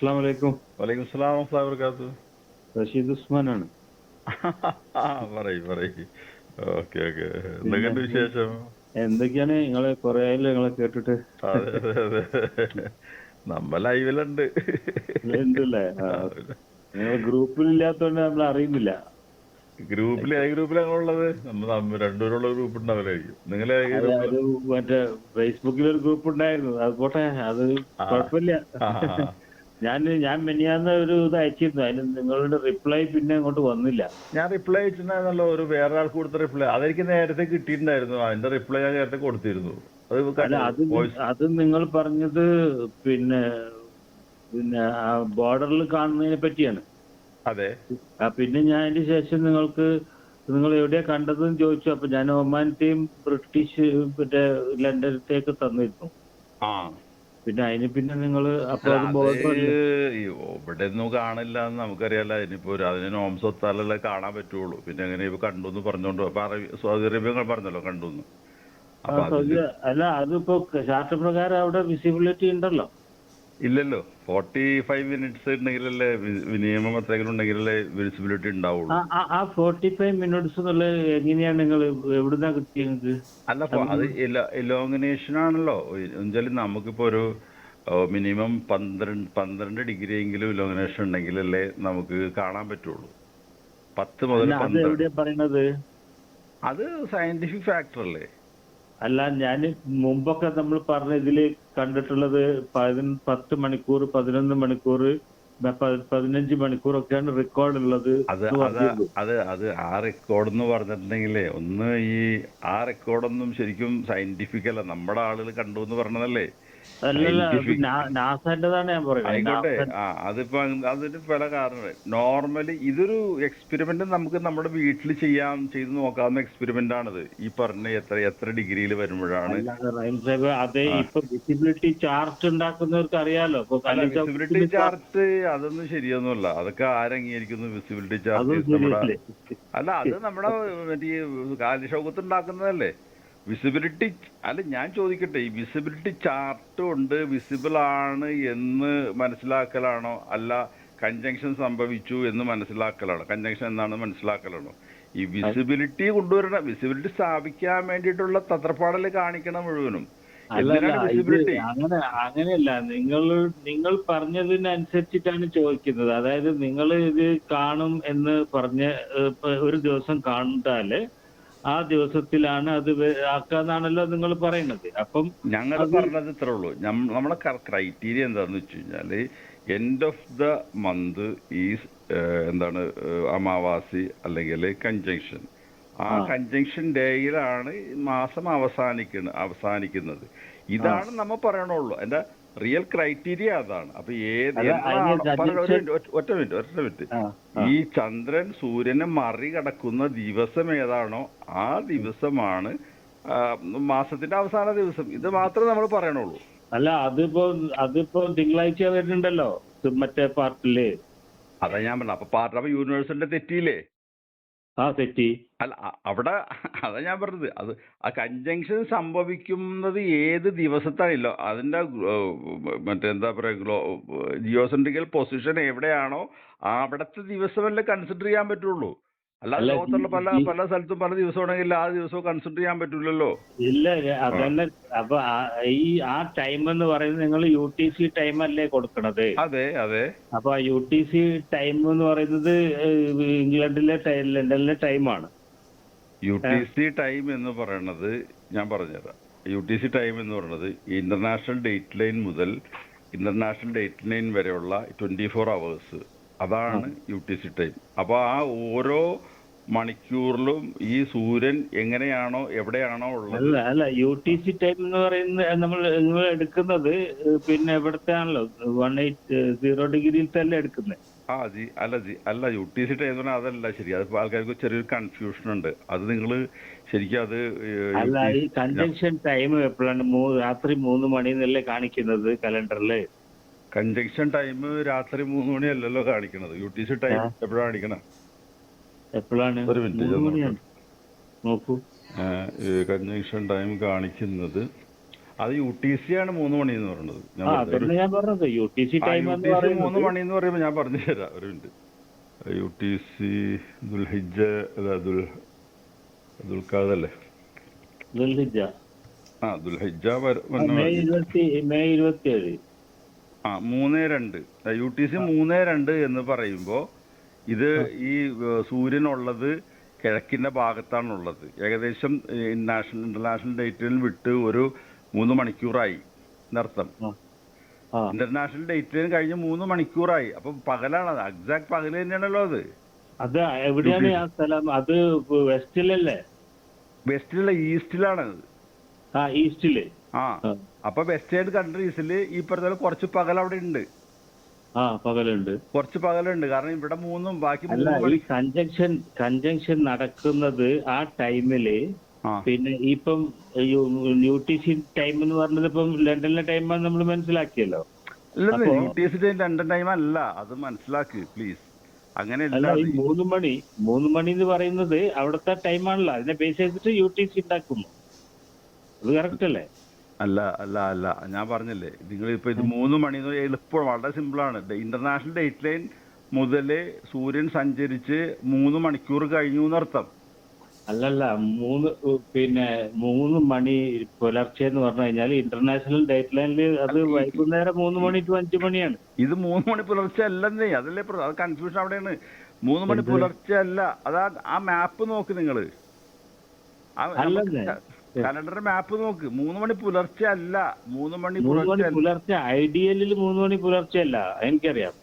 അസ്സാം വലൈക്കും വലൈക്കും സ്ലാം വർക്കാത്തു റഷീദ് ഉസ്മാനാണ്. പറയ് പറയ്. Okay okay. എന്തൊക്കെയുണ്ട് വിശേഷം? എന്തൊക്കെയാണ്? നിങ്ങളെ കൊറേ ആയല്ലോ നിങ്ങളെ കേട്ടിട്ട്. നമ്മ ലൈവിലുണ്ട്. ഉണ്ടല്ലേ നിങ്ങൾ ഗ്രൂപ്പിൽ ഇല്ലാത്തോണ്ട് നമ്മൾ അറിയുന്നില്ല. ഗ്രൂപ്പിൽ ഏത് ഗ്രൂപ്പിലാണ് ഉള്ളത് നമ്മൾ രണ്ടുപേരുള്ള ഗ്രൂപ്പ് ഉണ്ടാവില്ലായിരിക്കും നിങ്ങൾ മറ്റേ ഫേസ്ബുക്കിൽ ഒരു ഗ്രൂപ്പ് ഉണ്ടായിരുന്നു അത് പോട്ടെ അത് കുഴപ്പമില്ല. ഞാൻ ഞാൻ മിനിയാന്ന് ഒരു ഇത് അയച്ചിരുന്നു. അതിന് നിങ്ങളുടെ റിപ്ലൈ പിന്നെ അങ്ങോട്ട് വന്നില്ല. ഞാൻ റിപ്ലൈ അയച്ചിട്ടുണ്ടായിരുന്നല്ലോ ഒരു വേറെ ആൾക്ക് കൊടുത്ത റിപ്ലൈ അതെനിക്ക് നേരത്തെ കിട്ടിയിട്ടുണ്ടായിരുന്നു. അതിന്റെ റിപ്ലൈ ഞാൻ നേരത്തെ കൊടുത്തിരുന്നു. അത് അല്ല അത് അത് നിങ്ങൾ പറഞ്ഞത് പിന്നെ പിന്നെ ആ ബോർഡറിൽ കാണുന്നതിനെ പറ്റിയാണ്. അതെ. പിന്നെ ഞാൻ അതിന് ശേഷം നിങ്ങൾക്ക് നിങ്ങൾ എവിടെയാ കണ്ടതെന്ന് ചോദിച്ചു. അപ്പൊ ഞാൻ ഒമാനത്തെയും ബ്രിട്ടീഷ് മറ്റേ ലണ്ടനത്തേക്ക് തന്നിരുന്നു. ആ. പിന്നെ അതിന് പിന്നെ നിങ്ങൾ ഇവിടെ ഒന്നും കാണില്ല എന്ന് നമുക്കറിയാലോ. ഇനിയിപ്പോ അതിന് നോംസ് ഒത്താലല്ലേ കാണാൻ പറ്റുള്ളൂ. പിന്നെ എങ്ങനെ ഇപ്പൊ കണ്ടു എന്ന് പറഞ്ഞോണ്ട് സൗദി അറേബ്യ പറഞ്ഞല്ലോ കണ്ടു അല്ല അതിപ്പോ ശാസ്ത്രപ്രകാരം അവിടെ വിസിബിലിറ്റി ഉണ്ടല്ലോ. ഇല്ലല്ലോ. ഫോർട്ടി ഫൈവ് മിനിറ്റ്സ് ഉണ്ടെങ്കിലല്ലേ നിയമം അത്രയെങ്കിലും ഉണ്ടെങ്കിലല്ലേ വിസിബിലിറ്റി ഉണ്ടാവുള്ളൂ. ആ- ഫോർട്ടി ഫൈവ് മിനിറ്റ്സ് എന്നുള്ള എങ്ങനെയാണ് നിങ്ങൾ എവിടുന്നാ കിട്ടിയത് അല്ല അത് ഇലോമിനേഷൻ ആണല്ലോ. എന്നുവെച്ചാൽ നമുക്കിപ്പോ ഒരു മിനിമം പന്ത്രണ്ട് പന്ത്രണ്ട് ഡിഗ്രി എങ്കിലും ഇലോങ്ങിനേഷൻ ഉണ്ടെങ്കിലല്ലേ നമുക്ക് കാണാൻ പറ്റുള്ളൂ. പത്ത് മുതൽ പന്ത്രണ്ട്. അത് സയന്റിഫിക് ഫാക്ടർ അല്ലേ? അല്ല ഞാൻ മുമ്പൊക്കെ നമ്മൾ പറഞ്ഞ ഇതിൽ കണ്ടിട്ടുള്ളത് പതിന- പത്ത് മണിക്കൂർ പതിനൊന്ന് മണിക്കൂർ പതിനഞ്ച് മണിക്കൂറൊക്കെയാണ് റെക്കോർഡ് ഉള്ളത് അത് അത് അത് ആ റെക്കോർഡ് എന്ന് പറഞ്ഞിട്ടുണ്ടെങ്കിലേ ഒന്ന് ഈ ആ റെക്കോർഡൊന്നും ശരിക്കും സയന്റിഫിക് അല്ല. നമ്മുടെ ആളുകൾ കണ്ടു എന്ന് പറഞ്ഞതല്ലേ. ഞാൻ ആയിക്കോട്ടെ. ആ അതിപ്പോ അതൊരു അതിന് പല കാരണങ്ങൾ നോർമലി ഇതൊരു എക്സ്പെരിമെന്റ് നമുക്ക് നമ്മുടെ വീട്ടിൽ ചെയ്യാൻ ചെയ്ത് നോക്കാവുന്ന എക്സ്പെരിമെന്റ് ആണിത്. ഈ പറഞ്ഞ എത്ര എത്ര ഡിഗ്രിയിൽ വരുമ്പോഴാണ്. അല്ലാതെ റഹീം സാഹിബ് അതേ ഇപ്പൊ വിസിബിലിറ്റി ചാർട്ട് ഉണ്ടാക്കുന്നവർക്ക് അറിയാലോ ഇപ്പൊ അല്ല വിസിബിലിറ്റി ചാർട്ട് അതൊന്നും ശരിയൊന്നുമല്ല. അതൊക്കെ ആരംഗീകരിക്കുന്നു വിസിബിലിറ്റി അതും ചാർട്ട് നമ്മുടെ ശരിയല്ലേ? അല്ല അത് നമ്മുടെ മറ്റേ കാലിഷൗകത്ത് ഉണ്ടാക്കുന്നതല്ലേ? വിസിബിലിറ്റി അല്ല ഞാൻ ചോദിക്കട്ടെ ഈ വിസിബിലിറ്റി ചാർട്ട് കൊണ്ട് വിസിബിൾ ആണ് എന്ന് മനസ്സിലാക്കലാണോ? അല്ല കൺജങ്ഷൻ സംഭവിച്ചു എന്ന് മനസ്സിലാക്കലാണോ? കൺജങ്ഷൻ എന്നാണ് മനസ്സിലാക്കലാണോ? ഈ വിസിബിലിറ്റി കൊണ്ടുവരണം വിസിബിലിറ്റി സ്ഥാപിക്കാൻ വേണ്ടിയിട്ടുള്ള തത്രപ്പാടൽ കാണിക്കണം മുഴുവനും? അങ്ങനെ അങ്ങനെയല്ല നിങ്ങൾ നിങ്ങൾ പറഞ്ഞതിനനുസരിച്ചിട്ടാണ് ചോദിക്കുന്നത്. അതായത് നിങ്ങൾ ഇത് കാണും എന്ന് പറഞ്ഞ ഒരു ദിവസം കണ്ടാൽ ആ ദിവസത്തിലാണ് അത് ആക്കാന്നാണല്ലോ നിങ്ങൾ പറയുന്നത്. അപ്പം ഞങ്ങൾ പറഞ്ഞത് ഇത്രേ ഉള്ളൂ. നമ്മളെ ക്രൈറ്റീരിയ എന്താന്ന് വെച്ച് കഴിഞ്ഞാൽ end of the month is എന്താണ് അമാവാസി അല്ലെങ്കിൽ കൺജങ്ഷൻ ആ. കൺജങ്ഷൻ ഡേയിലാണ് മാസം അവസാനിക്കുന്നത്. അവസാനിക്കുന്നത് ഇതാണ് നമ്മൾ പറയണുള്ളൂ. എന്റെ റിയൽ ക്രൈറ്റീരിയ അതാണ്. അപ്പൊ ഏത് ഒറ്റ- മിനിറ്റ് ഒറ്റ മിനിറ്റ്. ഈ ചന്ദ്രൻ സൂര്യനെ മറികടക്കുന്ന ദിവസം ഏതാണോ ആ ദിവസമാണ് മാസത്തിന്റെ അവസാന ദിവസം. ഇത് മാത്രമേ നമ്മൾ പറയണുള്ളൂ. അല്ല അതിപ്പോ അതിപ്പോ തിങ്കളാഴ്ച വരുന്നുണ്ടല്ലോ മറ്റേ പാർട്ടിൽ. അതാ ഞാൻ പറഞ്ഞു. അപ്പൊ പാർട്ട് അപ്പൊ യൂണിവേഴ്സിന്റെ തെറ്റിയില്ലേ? ആ തെറ്റി. അല്ല അവിടെ അതാ ഞാൻ പറഞ്ഞത്. അത് ആ കൺജങ്ഷൻ സംഭവിക്കുന്നത് ഏത് ദിവസത്താണല്ലോ? അതിന്റെ മറ്റെന്താ പറയാ ഗ്ലോ ജിയോസെൻട്രിക്കൽ പൊസിഷൻ എവിടെയാണോ അവിടത്തെ ദിവസമല്ലേ കൺസിഡർ ചെയ്യാൻ പറ്റുള്ളൂ. അല്ലാതെ അല്ല, ലോകത്തുള്ള പല പല സ്ഥലത്തും പല ദിവസമാണെങ്കിൽ ആ ദിവസവും കൺസിഡർ ചെയ്യാൻ പറ്റില്ലല്ലോ ഇല്ല അതന്നെ അപ്പൊ ഈ ആ ടൈം എന്ന് പറയുന്നത് നിങ്ങൾ യു ടി സി ടൈം അല്ലേ കൊടുക്കണത്? അതെ അതെ. അപ്പൊ യു ടി സി ടൈം എന്ന് പറയുന്നത് ഇംഗ്ലണ്ടിലെ ടൈ- ലണ്ടനിലെ ടൈമാണ് യു ടി സി ടൈം എന്ന് പറയുന്നത് ഞാൻ പറഞ്ഞുതരാം. യു ടി സി ടൈം എന്ന് പറയുന്നത് ഇന്റർനാഷണൽ ഡേറ്റ് ലൈൻ മുതൽ ഇന്റർനാഷണൽ ഡേറ്റ് ലൈൻ വരെയുള്ള ട്വന്റി ഫോർ അവേഴ്സ് അതാണ് യു ടി സി ടൈം അപ്പോൾ ആ ഓരോ മണിക്കൂറിലും ഈ സൂര്യൻ എങ്ങനെയാണോ എവിടെയാണോ ഉള്ളത്? അല്ല അല്ല യു ടി സി ടൈം എന്ന് പറയുന്ന നമ്മൾ നിങ്ങൾ എടുക്കുന്നത് പിന്നെ ഇവിടുത്തെ ആണല്ലോ വൺ എയ്റ്റ് സീറോ ഡിഗ്രിയിൽ തന്നെ എടുക്കുന്നത് ആ ജി അല്ല ജി അല്ല യു ടി സി ടൈം എന്ന് പറഞ്ഞാൽ അതല്ല ശരി. അത് ആൾക്കാർക്ക് ചെറിയൊരു കൺഫ്യൂഷൻ ഉണ്ട്. അത് നിങ്ങൾ ശരിക്കും അത് അല്ല ഈ കൺജങ്ഷൻ ടൈം എപ്പോഴാണ്? രാത്രി മൂന്ന് മണി എന്നല്ലേ കാണിക്കുന്നത് കലണ്ടറിൽ കൺജങ്ഷൻ ടൈം രാത്രി മൂന്ന് മണിയല്ലല്ലോ കാണിക്കുന്നത് യു ടി സി ടൈം. എപ്പോഴാണ് കാണിക്കണത് എപ്പോഴാണ്? ഒരു മിനിറ്റ് നോക്കൂ. കൺജങ്ഷൻ ടൈം കാണിക്കുന്നത്. അത് യു ടി സി ആണ് മൂന്ന് മണി എന്ന് പറയുന്നത് ഞാൻ പറഞ്ഞത്. യു ടി സി ടൈം മൂന്ന് മണി എന്ന് പറയുമ്പോൾ ഞാൻ പറഞ്ഞു തരാം ഒരു മിനിറ്റ്. യു ടി സി ദുൽഹിജ അല്ല, ദുൽ ദുൽഖാദല്ലേ? ദുൽഹിജ്ജ. ആ ദുൽഹിജ ആ, വന്ന മെയ് വഴി. ഇരുപത്തി മെയ് ഇരുപത്തി ഏഴ് ആ മൂന്ന് രണ്ട്. യു ടി സി മൂന്ന് രണ്ട് എന്ന് പറയുമ്പോൾ ഇത് ഈ സൂര്യനുള്ളത് കിഴക്കിന്റെ ഭാഗത്താണുള്ളത്. ഏകദേശം നാഷണൽ ഇന്റർനാഷണൽ ഡേറ്റിൽ വിട്ട് ഒരു മൂന്ന് മണിക്കൂറായി. എന്നർത്ഥം. ഇന്റർനാഷണൽ ഡേറ്റിൽ കഴിഞ്ഞ് മൂന്ന് മണിക്കൂറായി. അപ്പൊ പകലാണ് എക്സാക്ട് പകൽ തന്നെയാണല്ലോ അത്. അത് എവിടെയാണ് ആ സ്ഥലം? അത് വെസ്റ്റിലല്ലേ? വെസ്റ്റിലുള്ള ഈസ്റ്റിലാണ് ആ ഈസ്റ്റിൽ. ആ. ആ. അപ്പൊ വെസ്റ്റേൺ കൺട്രീസിൽ ഈ പറഞ്ഞ കുറച്ച് പകൽ അവിടെ ഉണ്ട് ആ പകലുണ്ട്. കുറച്ച് പകലുണ്ട്. കാരണം ഇവിടെ മൂന്നും ബാക്കി അല്ല ഈ കൺജങ്ഷൻ കൺജങ്ഷൻ നടക്കുന്നത് ആ ടൈമിൽ പിന്നെ ഇപ്പം യു ടി സി ടൈം എന്ന് പറഞ്ഞത് ഇപ്പം ലണ്ടനിലെ ടൈമാണ് നമ്മൾ മനസ്സിലാക്കിയല്ലോ. ലണ്ടൻ ടി രണ്ടും ടൈം അല്ല. അത് മനസ്സിലാക്ക് പ്ലീസ് അങ്ങനെ ഈ മൂന്ന് മണി മൂന്ന് മണി എന്ന് പറയുന്നത് അവിടുത്തെ ടൈമാണല്ലോ അതിനെ ബേസ് ചെയ്തിട്ട് യു ടി സി ഉണ്ടാക്കുന്നു. അത് കറക്റ്റ് അല്ലേ? അല്ല അല്ല അല്ല. ഞാൻ പറഞ്ഞല്ലേ നിങ്ങൾ ഇപ്പൊ ഇത് മൂന്ന് മണി എന്ന് എളുപ്പം വളരെ സിമ്പിൾ ആണ്. ഇന്റർനാഷണൽ ഡേറ്റ് ലൈൻ മുതൽ സൂര്യൻ സഞ്ചരിച്ച് മൂന്ന് മണിക്കൂർ കഴിഞ്ഞു എന്നർത്ഥം. അല്ലല്ല മൂന്ന് പിന്നെ മൂന്ന് മണി പുലർച്ചെ എന്ന് പറഞ്ഞു കഴിഞ്ഞാൽ ഇന്റർനാഷണൽ ഡേറ്റ് ലൈനിൽ അത് വൈകുന്നേരം മൂന്ന് മണി ടു അഞ്ച് മണിയാണ്. ഇത് മൂന്ന് മണി പുലർച്ചെ അല്ലെന്നേ അതല്ലേ പ്ര- അത് കൺഫ്യൂഷൻ അവിടെയാണ്. മൂന്ന് മണി? പുലർച്ചെ അല്ല അതാ ആ മാപ്പ് നോക്ക് നിങ്ങൾ. അല്ലെന്നേ. കലണ്ടർ മാപ്പ് നോക്ക്. മൂന്ന് മണി പുലർച്ചെ അല്ല. മൂന്ന് മണി മൂന്ന് മണി പുലർച്ചെ. ഐഡിയലിൽ മൂന്ന് മണി പുലർച്ചെ അല്ല. എനിക്കറിയാം.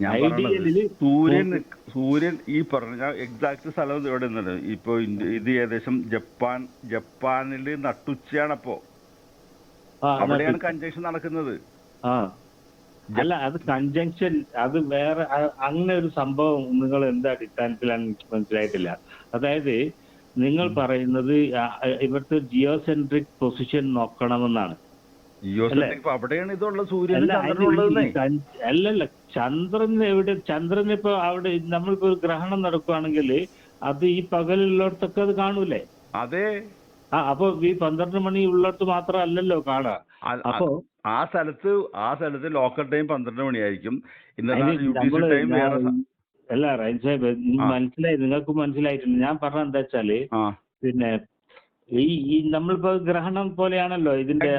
പറഞ്ഞത് സൂര്യൻ സൂര്യൻ ഈ പറഞ്ഞ എക്സാക്ട് സ്ഥലം ഇവിടെ നിന്നത് ഇപ്പൊ ഇത് ഏകദേശം ജപ്പാൻ ജപ്പാനിൽ നട്ടുച്ചയാണ് അപ്പോ. അവിടെയാണ് കഞ്ചക്ഷൻ നടക്കുന്നത്. അല്ല അത് കൺജങ്ഷൻ അത് വേറെ അങ്ങനെ ഒരു സംഭവം നിങ്ങൾ എന്താ അടിസ്ഥാനത്തിലാണ് എനിക്ക് മനസ്സിലായിട്ടില്ല. അതായത് നിങ്ങൾ പറയുന്നത് ഇവിടുത്തെ ജിയോ സെൻട്രിക് പൊസിഷൻ നോക്കണമെന്നാണ് അവിടെയാണ് ഇതുള്ള സൂര്യൻ അല്ലല്ല ചന്ദ്രൻ എവിടെ ചന്ദ്രൻ ഇപ്പൊ അവിടെ നമ്മളിപ്പോ ഒരു ഗ്രഹണം നടക്കുകയാണെങ്കിൽ അത് ഈ പകലുള്ളിടത്തൊക്കെ അത് കാണൂലേ? അതെ. ആ അപ്പൊ ഈ പന്ത്രണ്ട് മണി ഉള്ളിടത്ത് മാത്രം അല്ലല്ലോ കാണാ അപ്പൊ ആ സ്ഥലത്ത് ആ സ്ഥലത്ത് ലോക്കൽ ടൈം പന്ത്രണ്ട് മണിയായിരിക്കും. യു ടി വേറെ അല്ല റൈൻ സാഹിബ്. മനസ്സിലായി നിങ്ങൾക്ക് മനസ്സിലായിട്ടുണ്ട്. ഞാൻ പറഞ്ഞ എന്താ വെച്ചാൽ പിന്നെ ഈ ഈ നമ്മളിപ്പോ ഗ്രഹണം പോലെയാണല്ലോ ഇതിന്റെ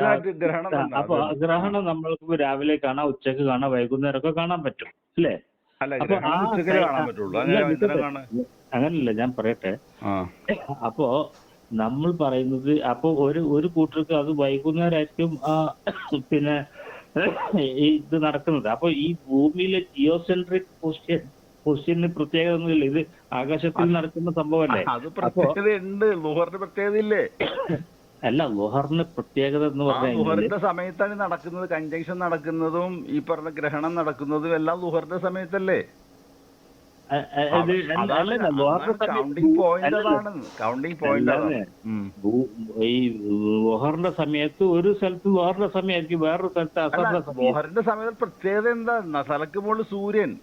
അപ്പൊ ഗ്രഹണം നമ്മൾക്ക് രാവിലെ കാണാം ഉച്ചയ്ക്ക് കാണാം വൈകുന്നേരം ഒക്കെ കാണാൻ പറ്റും അല്ലേ? അങ്ങനല്ല ഞാൻ പറയട്ടെ. അപ്പോ നമ്മൾ പറയുന്നത് അപ്പൊ ഒരു ഒരു കൂട്ടർക്ക് അത് വൈകുന്നേരമായിരിക്കും ആ, പിന്നെ ഇത് നടക്കുന്നത്. അപ്പൊ ഈ ഭൂമിയിലെ ജിയോസെൻട്രിക് പൊസിഷൻ പൊസിഷന് പ്രത്യേകത ഒന്നുമില്ല ഇത് ആകാശത്തിൽ നടക്കുന്ന സംഭവമല്ലേ? അത് പ്രത്യേകതയുണ്ട്. ലുഹറിന്റെ പ്രത്യേകത ഇല്ലേ അല്ല ലുഹറിന് പ്രത്യേകത എന്ന് ആ പറഞ്ഞു ലുഹറിന്റെ സമയത്താണ് നടക്കുന്നത്. കൺജങ്ഷൻ നടക്കുന്നതും ഈ പറഞ്ഞ ഗ്രഹണം നടക്കുന്നതും എല്ലാം ലുഹറിന്റെ സമയത്തല്ലേ? ഈ ലോഹറിന്റെ സമയത്ത് ഒരു സ്ഥലത്ത് ലോഹറിന്റെ സമയമായിരിക്കും വേറൊരു സ്ഥലത്ത് ലോഹറിന്റെ അസറിന്റെ സമയം ലുഹറിന്റെ സമയത്ത് പ്രത്യേകത എന്താ? സ്ഥലക്ക് മുകളിൽ സൂര്യൻ.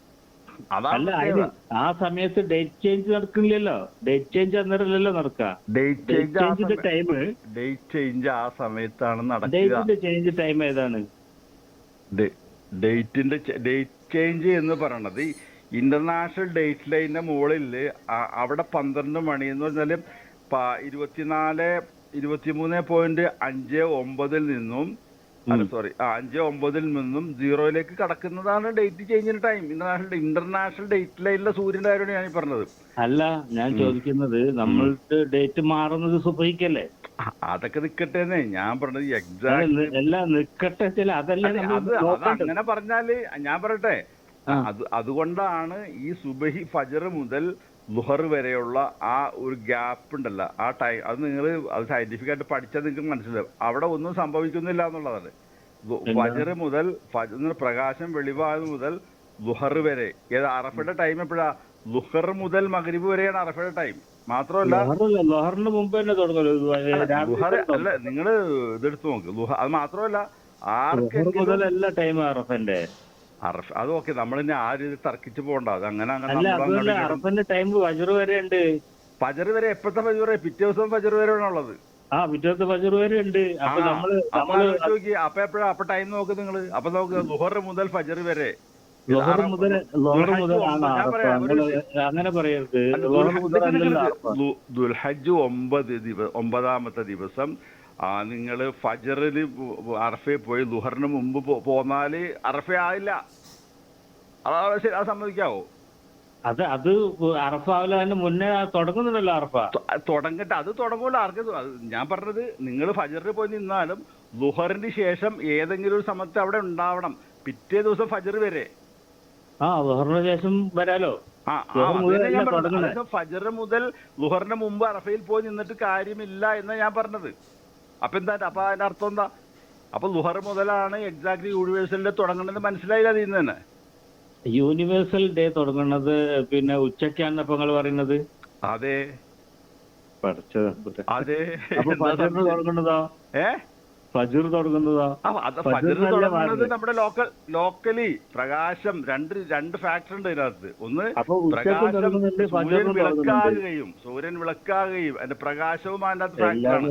അല്ല അതിന് ആ സമയത്ത് ഡേറ്റ് ചേഞ്ച് നടക്കില്ലല്ലോ ഡേറ്റ് ചേഞ്ച് അന്നേരമല്ലല്ലോ നടക്കുക. ഡേറ്റ് ഡേറ്റ് ചേഞ്ച് ചേഞ്ചിന്റെ ടൈം ഡേറ്റ് ചേഞ്ച് ആ സമയത്താണ് നടക്കുക. ഡേറ്റിന്റെ ചേഞ്ച് ടൈം ഏതാണ്? ഡേറ്റിന്റെ ഡേറ്റ് ചേഞ്ച് എന്ന് പറയണത് ഇന്റർനാഷണൽ ഡേറ്റ് ലൈനിന്റെ മുകളിൽ അവിടെ പന്ത്രണ്ട് മണി എന്ന് പറഞ്ഞാൽ പ- ഇരുപത്തിനാല് ഇരുപത്തിമൂന്ന് പോയിന്റ് അഞ്ച് ഒമ്പതിൽ നിന്നും അല്ല സോറി ആ അഞ്ച് ഒമ്പതിൽ നിന്നും സീറോയിലേക്ക് കടക്കുന്നതാണ് ഡേറ്റ് ചേഞ്ചിന്റെ ടൈം ഇന്റർനാഷണൽ ഇന്റർനാഷണൽ ഡേറ്റ് ലൈനിലെ സൂര്യന്റെ കാര്യമാണ് ഞാൻ പറഞ്ഞത്. അല്ല ഞാൻ ചോദിക്കുന്നത് നമ്മൾക്ക് ഡേറ്റ് മാറുന്നത് സുഭവിക്കല്ലേ അ- അതൊക്കെ നിക്കട്ടെന്നേ. ഞാൻ പറഞ്ഞത് എക്സാക്ട് എല്ലാം നിക്കട്ടെ ചില അതല്ലേ നമ്മൾ അത് അത് അങ്ങനെ പറഞ്ഞാൽ ഞാൻ പറയട്ടെ. അത് അതുകൊണ്ടാണ് ഈ സുബഹി ഫജർ മുതൽ ലുഹർ വരെയുള്ള ആ ഒരു ഗ്യാപ്പ് ഉണ്ടല്ലോ. ആ ടൈം അത് നിങ്ങൾ അത് സയന്റിഫിക് ആയിട്ട് പഠിച്ചാൽ നിങ്ങൾക്ക് മനസ്സിലാവും. അവിടെ ഒന്നും സംഭവിക്കുന്നില്ല എന്നുള്ളതാണ്. ഫജർ മുതൽ പ്രകാശം വെളിവായത് മുതൽ ലുഹർ വരെ. ഏത് അറഫയുടെ ടൈം എപ്പോഴാ? ലുഹർ മുതൽ മകരീബ് വരെയാണ് അറഫയുടെ ടൈം മാത്രമല്ല ലൊഹറിന് മുമ്പ് തന്നെ ലുഹർ അല്ല നിങ്ങൾ ഇതെടുത്ത് നോക്ക്. അത് മാത്രമല്ല ആർക്കെങ്കിലും ടൈം അറഫന്റെ. അറഫ് അത് ഓക്കെ നമ്മൾ ഇനി ആ രീതി തർക്കിച്ച് പോകണ്ട. അത് അങ്ങനെ അങ്ങനെ അല്ല അറഫന്റെ ടൈം വരെ ഉണ്ട് ഫജർ വരെ എപ്പോഴത്തെ ഫജർ വരെ? പിറ്റേ ദിവസം ഫജർ വരെ ഉള്ളത്. ആ പിറ്റേത്തെ ഫജർ വരെ ഉണ്ട് അപ്പൊ ആ, നമ്മൾ അപ്പൊ നമ്മൾ ആലോചിച്ച് നോക്കിയേ, അപ്പൊ എപ്പോഴാ അപ്പൊ ടൈം നോക്ക് നിങ്ങൾ. അപ്പൊ നോക്ക് ലുഹർ മുതൽ ഫജർ വരെ. ലോഹർ മുതൽ ലോഹർ മുതൽ ആണ് ഒമ്പത് ഞാൻ അറഫ പറയാം, ഒരു അങ്ങനെ പറയരുത്. ലോഹർ മുതൽ അല്ലല്ലോ അറഫ. ദുൽഹജ്ജ് ഒമ്പത് ദിവ ഒമ്പതാമത്തെ ദിവസം ആ നിങ്ങൾ ഫജറിൽ അറഫയിൽ പോയി ലുഹറിന് മുമ്പ് പോന്നാൽ അറഫ ആയില്ല. അതാ ശരി അത് സമ്മതിക്കാവോ? അത് അത് അറഫ ആവില്ല അതിന് മുന്നേ തുടങ്ങുന്നുണ്ടല്ലോ അറഫ. തുടങ്ങട്ടെ അത് തുടങ്ങൂല ആർക്ക് ഞാൻ പറഞ്ഞത് നിങ്ങൾ ഫജറിൽ പോയി നിന്നാലും ലുഹറിന് ശേഷം ഏതെങ്കിലും ഒരു സമയത്ത് അവിടെ ഉണ്ടാവണം. പിറ്റേ ദിവസം ഫജർ വരെ. ആ ലുഹറിന് ശേഷം വരാലോ? ഫജർ മുതൽ ലുഹറിന് മുമ്പ് അറഫയിൽ പോയി നിന്നിട്ട് കാര്യമില്ല എന്നാ ഞാൻ പറഞ്ഞത്. അപ്പൊ എന്താ അപ്പൊ അതിന്റെ അർത്ഥം എന്താ? അപ്പൊ ലുഹർ മുതലാണ് എക്സാക്ട്ലി യൂണിവേഴ്സലിന്റെ തുടങ്ങുന്നത് മനസ്സിലായില്ല അതിൽ നിന്ന് തന്നെ? യൂണിവേഴ്സൽ ഡേ തുടങ്ങുന്നത് പിന്നെ ഉച്ചയ്ക്കാണ് ഇപ്പൊ നിങ്ങൾ പറയുന്നത്? അതെ. തുടങ്ങുന്നതോ? ഏ? ഫജർ തുടങ്ങുന്നതോ? ആ, അത് ഫജറിനല്ലേ ഫജർ തുടങ്ങുന്നത് നമ്മുടെ ലോക്കൽ ലോക്കലി പ്രകാശം രണ്ട് രണ്ട് ഫാക്ടർ ഉണ്ട് ഇതിനകത്ത്. ഒന്ന് അപ്പൊ ഉച്ചയ്ക്ക് പ്രകാശം സൂര്യൻ വിളക്കാകുകയും സൂര്യൻ വിളക്കാകുകയും അതിന്റെ പ്രകാശവും അതിനകത്ത് അകത്ത് ഫാക്ടറാണ്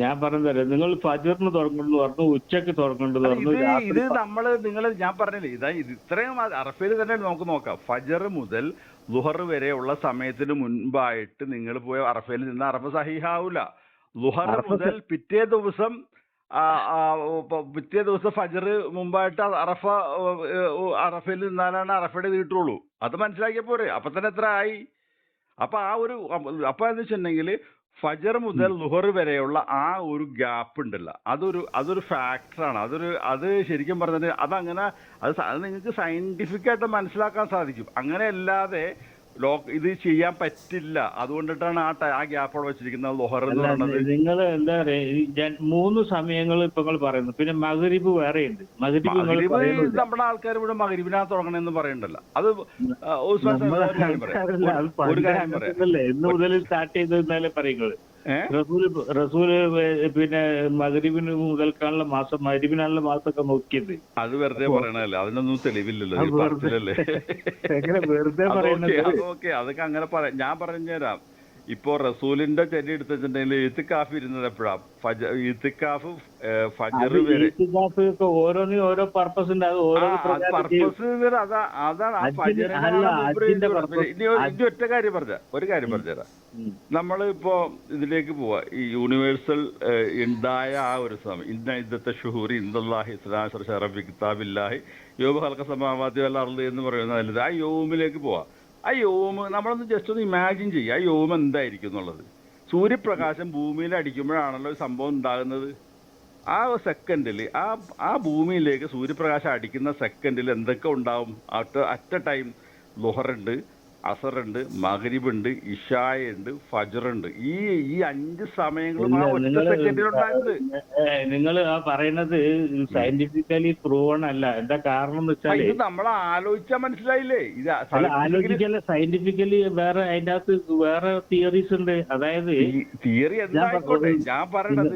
ഞാൻ പറഞ്ഞത് നിങ്ങൾ ഫജറിന് തുടങ്ങുന്നു പറഞ്ഞു ഉച്ചയ്ക്ക് അല്ല, പറഞ്ഞു ഇത് നമ്മൾ ഇത് നമ്മൾ നിങ്ങൾ ഞാൻ പറഞ്ഞില്ലേ ഇതാ ഇത് ഇത്രയും അറഫയിൽ തന്നെ നമുക്ക് നോക്കാം. ഫജർ മുതൽ ലുഹർ ഉള്ള സമയത്തിന് മുൻപായിട്ട് നിങ്ങൾ പോയ അറഫയിൽ നിന്ന് അറഫ സഹിഹാവൂല. ലുഹർ മുതൽ പിറ്റേ ദിവസം പിറ്റേ ദിവസം ഫജർ മുമ്പായിട്ട് അറഫ അറഫയിൽ നിന്നാലാണ് അറഫയുടെ കിട്ടുള്ളൂ. അത് മനസ്സിലാക്കിയ പോരെ. അപ്പൊ തന്നെ എത്ര ആയി? അപ്പൊ ആ ഒരു അപ്പൊ എന്ന് വെച്ചിട്ടുണ്ടെങ്കിൽ ഫജർ മുതൽ ലുഹർ വരെയുള്ള ആ ഒരു ഗ്യാപ്പ് ഉണ്ടല്ല. അതൊരു അതൊരു ഫാക്ടറാണ് അതൊരു അത് ശരിക്കും പറഞ്ഞാൽ അതങ്ങനെ അത് അത് നിങ്ങൾക്ക് സയന്റിഫിക് ആയിട്ട് മനസ്സിലാക്കാൻ സാധിക്കും. അങ്ങനെ അല്ലാതെ ഇത് ചെയ്യാൻ പറ്റില്ല. അതുകൊണ്ടിട്ടാണ് ആ ആ ഗ്യാപ്പ് അവിടെ വെച്ചിരിക്കുന്നത്. ലുഹർ എന്ന് പറയുന്നത്. നിങ്ങൾ എന്താ പറയാ മൂന്ന് സമയങ്ങൾ ഇപ്പൊ നിങ്ങൾ പറയുന്നു. പിന്നെ മകരിബ് വേറെ ഉണ്ട്. മകരിബ് നമ്മുടെ ആൾക്കാർ ഇവിടെ മകരിബിനാ തുടങ്ങണമെന്ന് പറയണ്ടല്ലോ. അത് ഒരു കാര്യം പറയാം. ഇന്ന് മുതൽ സ്റ്റാർട്ട് ചെയ്തതെന്നാലേ പറയുന്നത് റസൂൽ റസൂൽ പിന്നെ മകരിബിന് മുതൽക്കാനുള്ള മാസം മകരിബിനുള്ള മാസമൊക്കെ നോക്കിയത്. അത് വെറുതെ പറയണല്ലേ അതിനൊന്നും തെളിവില്ലല്ലോ വെറുതെ- എങ്ങനെ വെറുതെ പറയുന്നത്? അതൊക്കെ അങ്ങനെ പറയാം ഞാൻ പറഞ്ഞുതരാം. ഇപ്പോ റസൂലിന്റെ ചെടി എടുത്തിട്ടുണ്ടെങ്കിൽ ഇത്തിക്കാഫ് ഇരുന്നത് എപ്പോഴാ? ഫജ ഇത്തിക്കാഫ് ഫജർ വരെ. ഓരോന്നിനും ഓരോ പർപ്പസ് ഉണ്ട്. അത് ഓരോ. പർപ്പസ് അതാ അതാണ് ആ ഇനി ഒറ്റ കാര്യം പറഞ്ഞ ഒരു കാര്യം പറഞ്ഞുതരാം. നമ്മളിപ്പോ നമ്മൾ ഇപ്പോ ഇതിലേക്ക് പോവാ. ഈ യൂണിവേഴ്സൽ ഉണ്ടായ ആ ഒരു സമയം. ഇന്ന ഇന്നത്തെ ഷുഹൂറി ഇന്ദല്ലാഹി ഇസ്ലാം ഷറഫി കിതാബില്ലാഹി യോബ് ഹൽക്ക സമാവാദി വല്ല അറുതി എന്ന് പറയുന്നത് ആ യോമിലേക്ക് പോവാ. ആ യോമ് നമ്മളൊന്ന് ജസ്റ്റ് ഒന്ന് ഇമാജിൻ ചെയ്യുക ആ യോമ് എന്തായിരിക്കും എന്നുള്ളത്. സൂര്യപ്രകാശം ഭൂമിയിൽ അടിക്കുമ്പോഴാണല്ലോ ഒരു സംഭവം ഉണ്ടാകുന്നത്. ആ സെക്കൻഡിൽ ആ ആ ഭൂമിയിലേക്ക് സൂര്യപ്രകാശം അടിക്കുന്ന സെക്കൻഡിൽ എന്തൊക്കെ ഉണ്ടാവും? അറ്റ് അറ്റ് എ ടൈം ലുഹറുണ്ട്. അസറുണ്ട് മഹരിബുണ്ട് ഇഷായുണ്ട് ഫജറുണ്ട്. ഈ ഈ അഞ്ച് സമയങ്ങളും നിങ്ങൾ ആ പറയുന്നത് സയന്റിഫിക്കലി പ്രൂവൺ അല്ല. എന്താ കാരണം എന്ന് വെച്ചാൽ ഇത് നമ്മൾ ആലോചിച്ചാൽ മനസ്സിലായില്ലേ? ഇത് ആലോചിക്കല്ല സയന്റിഫിക്കലി വേറെ അതിന്റെ അകത്ത് വേറെ തിയറീസ് ഉണ്ട്. അതായത് തിയറി ഞാൻ എന്തായിക്കോട്ടെ? ഞാൻ പറയണത്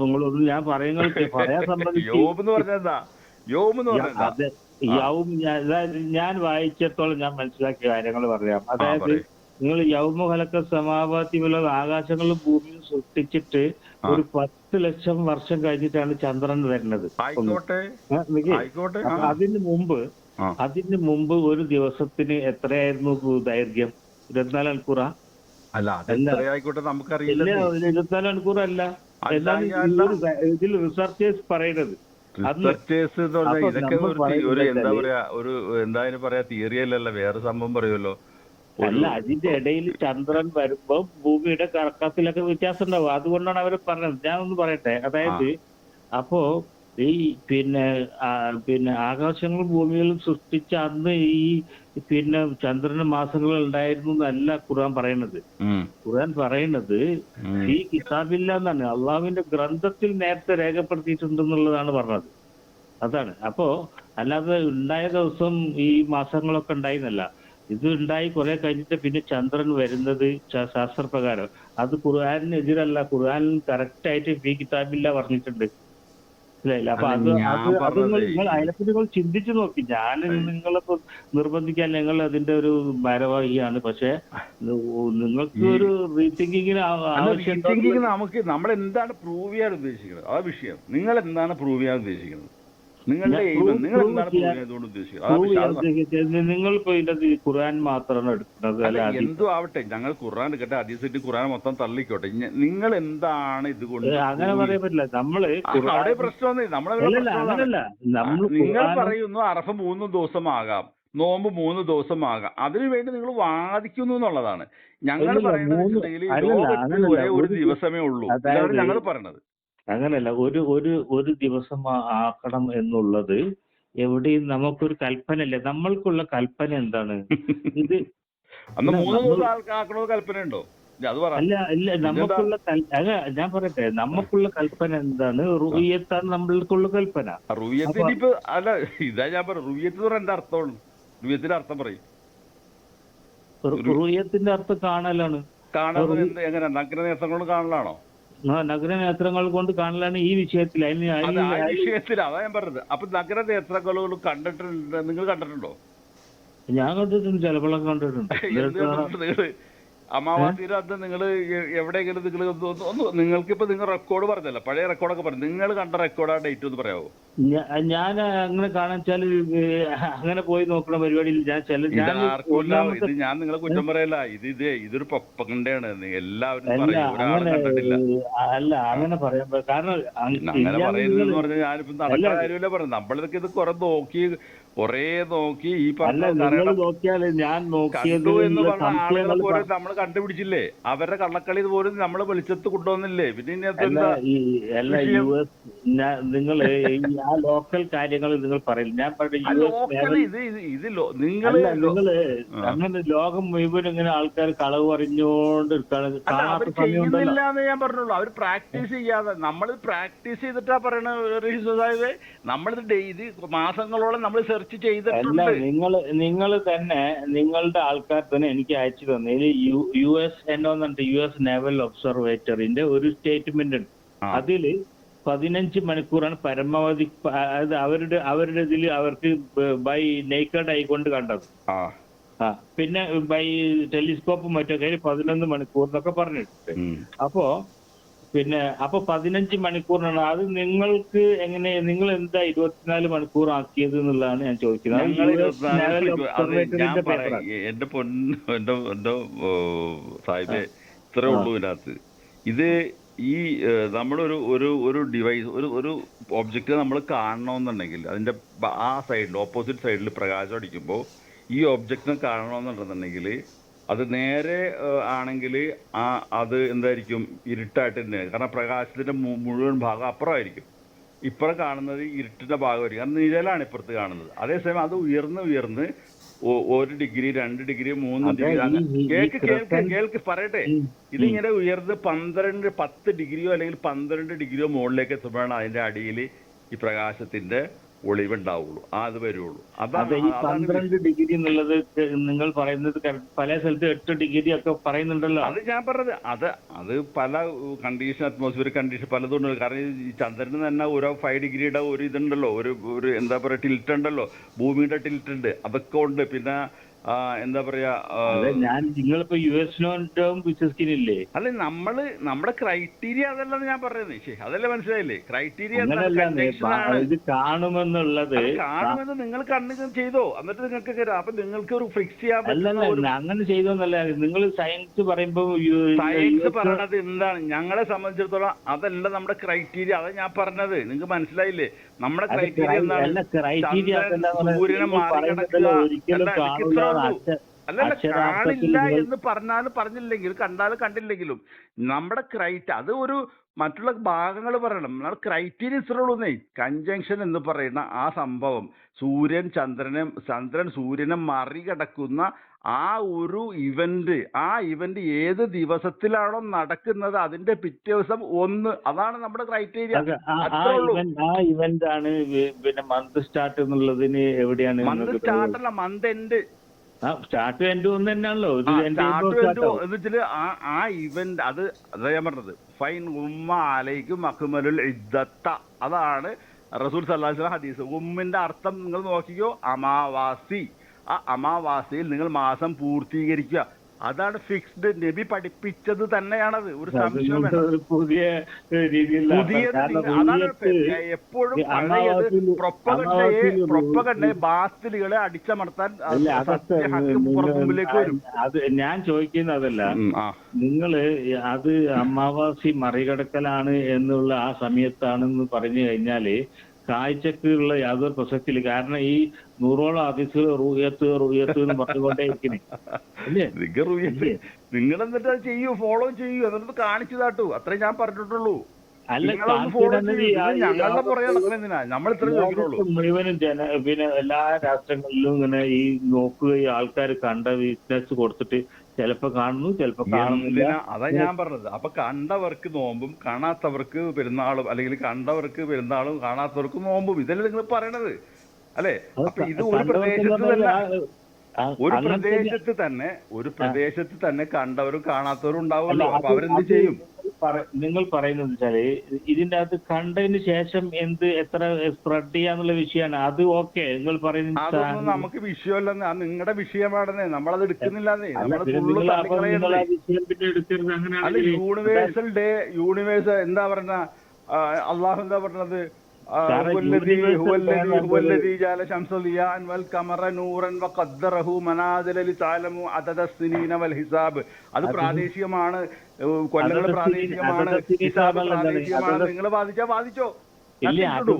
നിങ്ങളൊന്നും ഞാൻ പറയുന്നത് പറയാൻ സംബന്ധിച്ച് യോബ് എന്ന് പറഞ്ഞാ യോബ് എന്ന് അത്. യൗം ഞാൻ അതായത് ഞാൻ വായിച്ചിടത്തോളം ഞാൻ മനസ്സിലാക്കിയ കാര്യങ്ങൾ പറയാം. അതായത്. നിങ്ങൾ യൗമഹലക്ക സമാവാത്തി പോലെ ആകാശങ്ങളും ഭൂമിയും സൃഷ്ടിച്ചിട്ട് ഒരു പത്ത് ലക്ഷം വർഷം കഴിഞ്ഞിട്ടാണ് ചന്ദ്രൻ വരുന്നത്. അതിന് മുമ്പ് അതിന് മുമ്പ് ഒരു ദിവസത്തിന് എത്രയായിരുന്നു ദൈർഘ്യം? ഇരുപത്തിനാല് മണിക്കൂറാ? അല്ല. ആയിക്കോട്ടെ നമുക്കറിയില്ല ഇരുപത്തിനാല് മണിക്കൂറല്ല. അല്ല, എന്നാണ് ഇതിൽ റിസർച്ചേഴ്സ് പറയുന്നത്. റിസർച്ചേഴ്സ് എന്ന് പറഞ്ഞാൽ ഇതൊക്കെ ഒരു ഒരു എന്താ പറയാ ഒരു എന്താ അതിന് പറയാ തിയറി അല്ലല്ലോ വേറെ സംഭവം പറയുമല്ലോ. അല്ല അതിന്റെ ഇടയിൽ ചന്ദ്രൻ വരുമ്പോ ഭൂമിയുടെ കറക്കത്തിലൊക്കെ വ്യത്യാസം ഉണ്ടാവും അതുകൊണ്ടാണ് അവർ പറഞ്ഞത്. ഞാൻ ഒന്ന് പറയട്ടെ? അതായത് അപ്പോ ഈ പിന്നെ ആ, പിന്നെ ആകാശങ്ങളും ഭൂമികളും സൃഷ്ടിച്ച അന്ന് ഈ പിന്നെ ചന്ദ്രന് മാസങ്ങൾ ഉണ്ടായിരുന്നു എന്നല്ല ഖുർആൻ പറയുന്നത്. ഖുർആൻ പറയുന്നത് ഉം. ഈ കിതാബില്ല എന്നാണ് അള്ളാഹുവിന്റെ ഗ്രന്ഥത്തിൽ നേരത്തെ രേഖപ്പെടുത്തിയിട്ടുണ്ടെന്നുള്ളതാണ് പറഞ്ഞത്. അതാണ്. അപ്പോ അല്ലാതെ ഉണ്ടായ ദിവസം ഈ മാസങ്ങളൊക്കെ ഉണ്ടായിരുന്നല്ല ഇത് ഉണ്ടായി കുറെ കഴിഞ്ഞിട്ട് പിന്നെ ചന്ദ്രൻ വരുന്നത് ശാസ്ത്രപ്രകാരം. അത് ഖുർആാനിനെതിരല്ല. ഖുർആൻ കറക്റ്റ് ആയിട്ട് ഫീ കിതാബില്ല പറഞ്ഞിട്ടുണ്ട്. മനസ്സിലായില്ല അപ്പൊ അത് അത് അത് നിങ്ങൾ അതിനെപ്പറ്റി നിങ്ങൾ ചിന്തിച്ചു നോക്കി. ഞാൻ നിങ്ങളെ നിർബന്ധിക്കാൻ ഞങ്ങൾ അതിന്റെ ഒരു ഭാരവാഹിയാണ്. പക്ഷെ നിങ്ങൾക്ക് ഒരു റീതിങ്കിങ്ങിന് ആവശ്യം നമുക്ക് നമ്മൾ എന്താണ് പ്രൂവ് ചെയ്യാൻ ഉദ്ദേശിക്കുന്നത്? ആ വിഷയം. നിങ്ങൾ എന്താണ് പ്രൂവ് ചെയ്യാൻ ഉദ്ദേശിക്കുന്നത്? നിങ്ങളുടെ നിങ്ങൾ എന്താണ് ഉദ്ദേശിക്കുന്നത് നിങ്ങൾ ഖുർആൻ മാത്രമാണ് എടുക്കുന്നത് അല്ല ആവട്ടെ ഞങ്ങൾ ഖുർആൻ എടുക്കട്ടെ ഹദീസിട്ട് ഖുർആൻ മൊത്തം തള്ളിക്കോട്ടെ. നിങ്ങൾ എന്താണ് ഇതുകൊണ്ട് കൊണ്ട് അങ്ങനെ പറയാൻ പറ്റില്ല. നമ്മൾ അവിടെ പ്രശ്നം നമ്മളെ അല്ലല്ല നമ്മൾ നിങ്ങൾ പറയുന്നു അറഫ മൂന്ന് ദിവസമാകാം നോമ്പ് മൂന്ന് ദിവസമാകാം. അതിനുവേണ്ടി നിങ്ങൾ വാദിക്കുന്നു എന്നുള്ളതാണ്. ഞങ്ങൾ പറയുന്നത്. ഒരേ ദിവസമേ ഉള്ളൂ. ഞങ്ങൾ പറയണത്. അങ്ങനല്ല ഒരു ഒരു ഒരു ദിവസം ആക്കണം എന്നുള്ളത് എവിടെയും നമുക്കൊരു കൽപ്പനയില്ല. നമ്മൾക്കുള്ള കൽപ്പന എന്താണ്? ഇത് അന്ന് മൂന്ന് ദിവസം ആൾക്ക് കൽപ്പന ഉണ്ടോ അല്ല ഇല്ല നമുക്കുള്ള അല്ല ഞാൻ പറയട്ടെ നമുക്കുള്ള കൽപ്പന എന്താണ്? റുയ്യത്താണ് നമ്മൾക്കുള്ള കൽപ്പന. അല്ല ഇതാ ഞാൻ പറ റുയ്യത്ത് റുവിയത്തിന്റെ അർത്ഥം? പറയും. റുയ്യത്തിന്റെ അർത്ഥം കാണലാണ്. കാണാൻ എങ്ങനെ നഗ്ന നേത്രങ്ങളും കാണലാണോ? ആ, നഗര നേത്രങ്ങൾ കൊണ്ട് കാണലാണ് ഈ വിഷയത്തിൽ. അത് ആ വിഷയത്തിൽ അതാ ഞാൻ പറഞ്ഞത്. അപ്പൊ നഗരനേത്രങ്ങൾ കണ്ടിട്ടുണ്ട്. നിങ്ങൾ കണ്ടിട്ടുണ്ടോ? ഞാൻ കണ്ടിട്ടുണ്ട് ചിലപ്പോഴൊക്കെ കണ്ടിട്ടുണ്ട്. അമാവാസിയുടെ അന്ന് നിങ്ങൾ എവിടെയെങ്കിലും നിങ്ങൾ ഒന്ന് നിങ്ങൾക്കിപ്പോ നിങ്ങൾ റെക്കോർഡ് പറഞ്ഞല്ലോ. പഴയ റെക്കോർഡൊക്കെ പറഞ്ഞു. നിങ്ങൾ കണ്ട റെക്കോർഡ് ആ ഡേറ്റ് ഒന്ന് പറയാമോ ഞാൻ അങ്ങനെ കാണാൻ അങ്ങനെ പോയി നോക്കുന്ന പരിപാടിയിൽ ഞാൻ ആർക്കുമില്ല ഇത് ഞാൻ നിങ്ങളെ കുറ്റം പറയല്ല. ഇത് ഇത് ഇതൊരു പൊപ്പകണ്ടയാണ് എല്ലാവരും അല്ല പറയും. അങ്ങനെ കണ്ടിട്ടില്ല. അല്ല അങ്ങനെ പറയാൻ കാരണം അങ്ങനെ പറയുന്നത് പറഞ്ഞാൽ ഞാനിപ്പോ നടക്കുന്ന കാര്യമല്ല പറഞ്ഞു നമ്മളിതൊക്കെ ഇത് കുറെ നോക്കി കുറെ നോക്കി ഈ നിങ്ങൾ നോക്കിയാൽ ഞാൻ നോക്കിയത് കണ്ടു എന്ന് നിങ്ങൾ പറഞ്ഞ ആളുകളെ സംശയങ്ങൾ പോലും നമ്മൾ കണ്ടുപിടിച്ചില്ലേ? അവരുടെ കള്ളക്കളി പോലും നമ്മൾ വെളിച്ചത്ത് കൊണ്ടുവന്നില്ലേ? പിന്നെ നിങ്ങൾ ആ ലോക്കൽ കാര്യങ്ങൾ നിങ്ങൾ പറയില്ല. ഞാൻ ആ. അങ്ങനെ ലോകം മുഴുവൻ ഇങ്ങനെ ആൾക്കാർ കളവ് പറഞ്ഞുകൊണ്ട് ഇരിക്കാണ് അല്ല കാണാത്ത അവർ സമയമുണ്ടല്ലോ ചെയ്യുന്നില്ല എന്ന് ഞാൻ പറഞ്ഞുള്ളൂ. അവർ പ്രാക്ടീസ് ചെയ്യാതെ നമ്മൾ പ്രാക്ടീസ് ചെയ്തിട്ടാ പറയണ സാഹിബ് നമ്മളിത് ഇത് മാസങ്ങളോളം നമ്മൾ സെർച്ച് അല്ല ചെയ്തിട്ടുണ്ട്. നിങ്ങൾ നിങ്ങൾ തന്നെ നിങ്ങളുടെ ആൾക്കാർ തന്നെ എനിക്ക് അയച്ചു തന്നു. ഇത് യു എസ് എസ് പറഞ്ഞിട്ട് യു എസ് നേവൽ ഒബ്സർവേറ്ററിന്റെ ഒരു സ്റ്റേറ്റ്മെന്റ് ഉണ്ട്. അതിൽ അതിൽ പതിനഞ്ച് മണിക്കൂറാണ് പരമാവധി അതായത് അവരുടെ അവരുടെ ഇതിൽ അവർക്ക് ബൈ നെയ്ക്കഡ് ആയിക്കൊണ്ട് കണ്ടത്. പിന്നെ ബൈ ടെലിസ്കോപ്പും മറ്റൊക്കെ പതിനൊന്ന് മണിക്കൂർ എന്നൊക്കെ പറഞ്ഞിട്ടുണ്ട്. അപ്പോ പിന്നെ അപ്പൊ പതിനഞ്ച് മണിക്കൂറിനാണ്. അത് നിങ്ങൾക്ക് എങ്ങനെ നിങ്ങൾ എന്താ ഇരുപത്തിനാല് മണിക്കൂർ ആക്കിയത് എന്നുള്ളതാണ് ഞാൻ ചോദിക്കുന്നത്. എന്റെ പൊന്ന് എന്റെ എന്റെ ഓ, ഇത്രേ ഉള്ളൂ ഇതിനകത്ത്. ഇത് ഈ നമ്മൾ നമ്മളൊരു ഒരു ഒരു ഡിവൈസ് ഒരു ഒരു ഒബ്ജക്റ്റ് നമ്മൾ കാണണമെന്നുണ്ടെങ്കിൽ അതിന്റെ ആ സൈഡിൽ ഓപ്പോസിറ്റ് സൈഡിൽ പ്രകാശം അടിക്കുമ്പോൾ ഈ ഒബ്ജക്റ്റിനെ കാണണമെന്നുണ്ടെന്നുണ്ടെങ്കിൽ അത് നേരെ ആണെങ്കിൽ ആ അത് എന്തായിരിക്കും? ഇരുട്ടായിട്ട് തന്നെ. കാരണം പ്രകാശത്തിന്റെ മുഴുവൻ ഭാഗം അപ്പുറമായിരിക്കും. ഇപ്പുറം കാണുന്നത് ഇരുട്ടിന്റെ ഭാഗമായിരിക്കും. കാരണം നിഴലാണ് ഇപ്പുറത്ത് കാണുന്നത്. അതേസമയം അത് ഉയർന്ന് ഉയർന്ന് ഒരു ഡിഗ്രി രണ്ട് ഡിഗ്രി മൂന്ന് ഡിഗ്രി കേൾക്ക് കേൾക്ക് കേൾക്ക് പറയട്ടെ. ഇതിങ്ങനെ ഉയർന്ന് പന്ത്രണ്ട് പത്ത് ഡിഗ്രിയോ അല്ലെങ്കിൽ പന്ത്രണ്ട് ഡിഗ്രിയോ മുകളിലേക്ക് എത്തുമ്പോഴാണ് അതിന്റെ അടിയിൽ ഈ പ്രകാശത്തിന്റെ ഒളിവുണ്ടാവുള്ളൂ. ആ അത് വരുള്ളൂ. അതെ അതാണ് ഈ പന്ത്രണ്ട് ഡിഗ്രി എന്നുള്ളത് നിങ്ങൾ പറയുന്നത് പല സ്ഥലത്ത് എട്ട് ഡിഗ്രി ഒക്കെ പറയുന്നുണ്ടല്ലോ. അത് ഞാൻ പറഞ്ഞത് അത് അത് പല കണ്ടീഷൻ അറ്റ്മോസ്ഫിയർ കണ്ടീഷൻ പലതും ഉണ്ട് കാരണം ഈ ചന്ദ്രന് തന്നെ ഒരു ഫൈവ് ഡിഗ്രിയുടെ ഒരു ഇതുണ്ടല്ലോ. ഒരു ഒരു എന്താ പറയുക ടിൽറ്റ് ഉണ്ടല്ലോ. ഭൂമിയുടെ ടിൽറ്റ് ഉണ്ട്. അതൊക്കെ ഉണ്ട്. പിന്നെ എന്താ പറയാ ഞാൻ നിങ്ങളിപ്പോ യു എസിനോട്ടും വിശ്വസിക്കുന്നില്ലേ അല്ല നമ്മൾ നമ്മുടെ ക്രൈറ്റീരിയ അതല്ലെന്ന് ഞാൻ പറയുന്നത് ശരി അതല്ലേ മനസ്സിലായില്ലേ ക്രൈറ്റീരിയ ഇത് കാണുമെന്നുള്ളത് കാണുമെന്ന് നിങ്ങൾ കണ്ണു ചെയ്തോ എന്നിട്ട് നിങ്ങൾക്ക്. അപ്പൊ നിങ്ങൾക്ക് ഒരു ഫിക്സ് ചെയ്യാൻ പറ്റില്ല അങ്ങനെ ചെയ്തോന്നല്ല നിങ്ങൾ സയൻസ് പറയുമ്പോ സയൻസ് പറയണത് എന്താണ് ഞങ്ങളെ സംബന്ധിച്ചിടത്തോളം അതല്ല നമ്മുടെ ക്രൈറ്റീരിയ അതാ ഞാൻ പറഞ്ഞത് നിങ്ങൾക്ക് മനസ്സിലായില്ലേ നമ്മുടെ ക്രൈറ്റീരിയ ക്രൈ- എന്താണ്. സൂര്യനെ മറികടക്കുക അല്ലല്ല കാണില്ല എന്ന് പറഞ്ഞാലും പറഞ്ഞില്ലെങ്കിൽ കണ്ടാലും കണ്ടില്ലെങ്കിലും നമ്മുടെ ക്രൈറ്റ് അത് ഒരു മറ്റുള്ള ഭാഗങ്ങൾ പറയണം. നമ്മുടെ ക്രൈറ്റീരിയ ഇത്രേ ഉള്ളൂന്നേ കഞ്ചങ്ഷൻ എന്ന് പറയുന്ന ആ സംഭവം. സൂര്യൻ ചന്ദ്രനെ ചന്ദ്രൻ സൂര്യനെ മറികടക്കുന്ന ആ ഒരു ഇവന്റ് ആ ഇവന്റ് ഏത് ദിവസത്തിലാണോ നടക്കുന്നത് അതിന്റെ പിറ്റേ ദിവസം ഒന്ന്. അതാണ് നമ്മുടെ ക്രൈറ്റീരിയ ആ- ഇവന്റ് ആണ് പിന്നെ മന്ത് സ്റ്റാർട്ട് എന്നുള്ളതിന് എവിടെയാണ് മന്ത് സ്റ്റാർട്ട് അല്ല മന്ത് എൻഡ് ആ സ്റ്റാർട്ട് എൻഡ് ഒന്ന് തന്നെയാണല്ലോ. എന്ന് വെച്ചാൽ ആ ആ ഇവന്റ് അത് അതാ ഞാൻ പറഞ്ഞത്. ഫൈൻ ഉമ്മ അലൈക്കും അഹ്മലുൽ ഇദ്ദത്ത. അതാണ് റസൂൽ സല്ലാഹു ഹദീസ്. ഉമ്മിന്റെ അർത്ഥം നിങ്ങൾ നോക്കിക്കോ. അമാവാസി. ആ അമാവാസയിൽ നിങ്ങൾ മാസം പൂർത്തീകരിക്കുക. അതാണ് ഫിക്സ്ഡ് നബി പഠിപ്പിച്ചത് തന്നെയാണത്. ഒരു സംശയം പുതിയ അതാണ് എപ്പോഴും പഴയത് പ്രൊപ്പകണ്ടയെ പ്രൊപ്പകണ്ടയെ ബാത്തിലുകളെ അടിച്ചമർത്താൻ മുമ്പിലേക്ക് വരും. അത് ഞാൻ ചോദിക്കുന്ന അതല്ല. ഉം, ആ. നിങ്ങൾ അത് അമാവാസി മറികടക്കലാണ് എന്നുള്ള ആ സമയത്താണെന്ന് പറഞ്ഞു കഴിഞ്ഞാൽ കാഴ്ചക്കുള്ള യാതൊരു പ്രസക്തിയില്ല. കാരണം ഈ നൂറോളം ആഫീസുകൾ റൂയത്ത് റൂയത്ത് എന്ന് പറഞ്ഞുകൊണ്ടേ ഇരിക്കണേ അല്ലേ? നിങ്ങൾ എന്നിട്ട് അത് ചെയ്യൂ ഫോളോ ചെയ്യൂ എന്നിട്ട് കാണിച്ചു താട്ടു അത്രേ ഞാൻ പറഞ്ഞിട്ടുള്ളൂ. അല്ല മുഴുവനും ജന പിന്നെ എല്ലാ രാഷ്ട്രങ്ങളിലും ഇങ്ങനെ ഈ നോക്കുകയും ആൾക്കാർ കണ്ട വീക്ക്നെസ് കൊടുത്തിട്ട് ചിലപ്പോ കാണുന്നു ചിലപ്പോ കാണുന്നില്ല. അതാ ഞാൻ പറഞ്ഞത്. അപ്പൊ കണ്ടവർക്ക് നോമ്പും കാണാത്തവർക്ക് പെരുന്നാളും അല്ലെങ്കിൽ കണ്ടവർക്ക് പെരുന്നാളും കാണാത്തവർക്ക് നോമ്പും. ഇതല്ലേ നിങ്ങൾ പറയണത്? അല്ലെ? അപ്പൊ ഇത് ഒരു പ്രദേശത്ത് തന്നെ ഒരു പ്രദേശത്ത് തന്നെ ഒരു പ്രദേശത്ത് തന്നെ കണ്ടവരും കാണാത്തവരും ഉണ്ടാവുമല്ലോ. അപ്പൊ അവരെന്ത് ചെയ്യും? നിങ്ങൾ പറ- നിങ്ങൾ പറയുന്നത് വെച്ചാൽ ഇതിന്റെ അകത്ത് കണ്ടതിന് ശേഷം എന്ത് എത്ര സ്പ്രെഡ് ചെയ്യാന്നുള്ള വിഷയമാണ് അത് ഓക്കെ നിങ്ങൾ പറയുന്നത് നമുക്ക് വിഷയമല്ലെന്ന് നിങ്ങളുടെ വിഷയമാണെന്നേ. നമ്മളത് എടുക്കുന്നില്ലെന്നേ. യൂണിവേഴ്സൽ ഡേ യൂണിവേഴ്സൽ എന്താ പറഞ്ഞ അള്ളാഹു എന്താ പറഞ്ഞത്? ആ, الذي هو الذي هو الذي جعل شمس ضياء والقمر نورا وقدره منازل لتعلموا عدد السنين والحساب അത് പ്രാദേശികമാണ്. കൊല്ലങ്ങൾ പ്രാദേശികമാണ്. ഹിസാബ് പ്രാദേശികമാണ്. നിങ്ങൾ വാദിച്ചോ വാദിച്ചോ? ഇല്ല. അത്